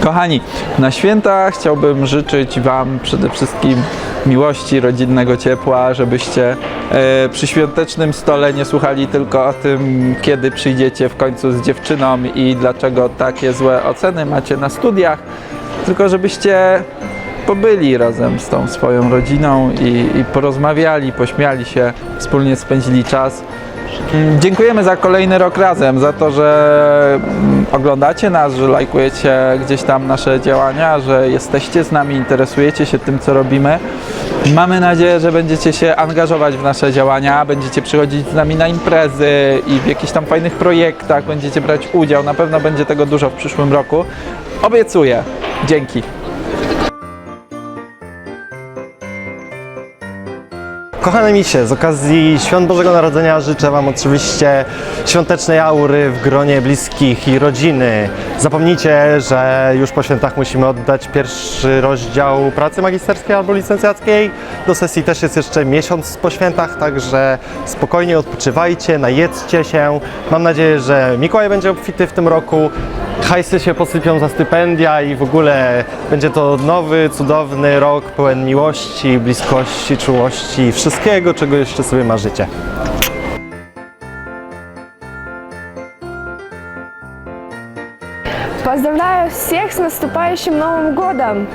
Kochani, na święta chciałbym życzyć Wam przede wszystkim miłości, rodzinnego ciepła, żebyście e, przy świątecznym stole nie słuchali tylko o tym, kiedy przyjdziecie w końcu z dziewczyną i dlaczego takie złe oceny macie na studiach, tylko żebyście pobyli razem z tą swoją rodziną i, i porozmawiali, pośmiali się, wspólnie spędzili czas. Dziękujemy za kolejny rok razem, za to, że mm, oglądacie nas, że lajkujecie gdzieś tam nasze działania, że jesteście z nami, interesujecie się tym, co robimy. Mamy nadzieję, że będziecie się angażować w nasze działania, będziecie przychodzić z nami na imprezy i w jakichś tam fajnych projektach, będziecie brać udział. Na pewno będzie tego dużo w przyszłym roku. Obiecuję. Dzięki. Kochane misie, z okazji Świąt Bożego Narodzenia życzę Wam oczywiście świątecznej aury w gronie bliskich i rodziny. Zapomnijcie, że już po świętach musimy oddać pierwszy rozdział pracy magisterskiej albo licencjackiej. Do sesji też jest jeszcze miesiąc po świętach, także spokojnie odpoczywajcie, najedzcie się. Mam nadzieję, że Mikołaj będzie obfity w tym roku, hajsy się posypią za stypendia i w ogóle będzie to nowy, cudowny rok pełen miłości, bliskości, czułości i wszystkiego, czego jeszcze sobie marzycie. Поздравляю всех с наступающим Новым годом!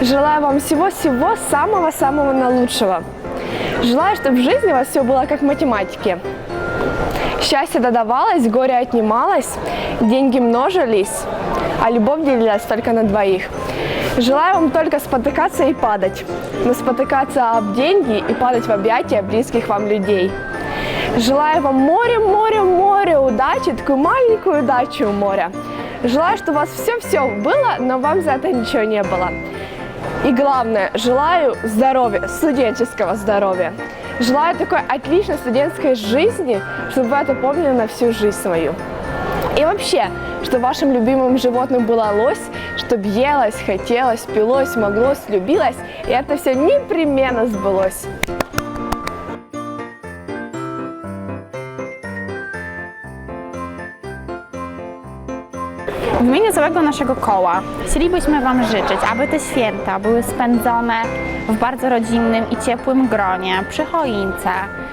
Желаю вам всего-всего самого-самого наилучшего. Желаю, чтобы в жизни у вас все было как в математике. Счастье додавалось, горе отнималось, деньги множились, а любовь делилась только на двоих. Желаю вам только спотыкаться и падать, но спотыкаться об деньги и падать в объятия близких вам людей. Желаю вам море, море, море удачи, такую маленькую удачу у моря. Желаю, чтобы у вас все-все было, но вам за это ничего не было. И главное, желаю здоровья, студенческого здоровья. Желаю такой отличной студентской жизни, чтобы вы это помнили на всю жизнь свою. И вообще, чтобы вашим любимым животным было лось, чтобы елось, хотелось, пилось, моглось, любилось, и это все непременно сбылось. W imieniu całego naszego koła chcielibyśmy Wam życzyć, aby te święta były spędzone w bardzo rodzinnym i ciepłym gronie, przy choince,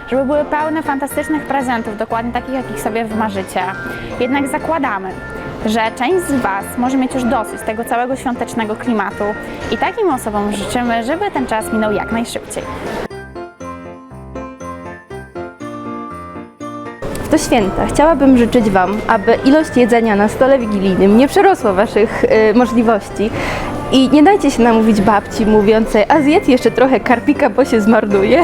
żeby były pełne fantastycznych prezentów, dokładnie takich, jakich sobie wymarzycie. Jednak zakładamy, że część z Was może mieć już dosyć tego całego świątecznego klimatu i takim osobom życzymy, żeby ten czas minął jak najszybciej. To święta chciałabym życzyć Wam, aby ilość jedzenia na stole wigilijnym nie przerosła Waszych y, możliwości. I nie dajcie się namówić babci mówiącej, a zjedz jeszcze trochę karpika, bo się zmarnuje.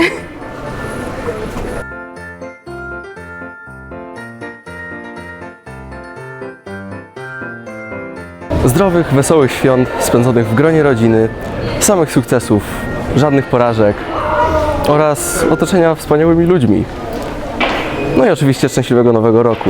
Zdrowych, wesołych świąt spędzonych w gronie rodziny, samych sukcesów, żadnych porażek oraz otoczenia wspaniałymi ludźmi. No i oczywiście szczęśliwego nowego roku.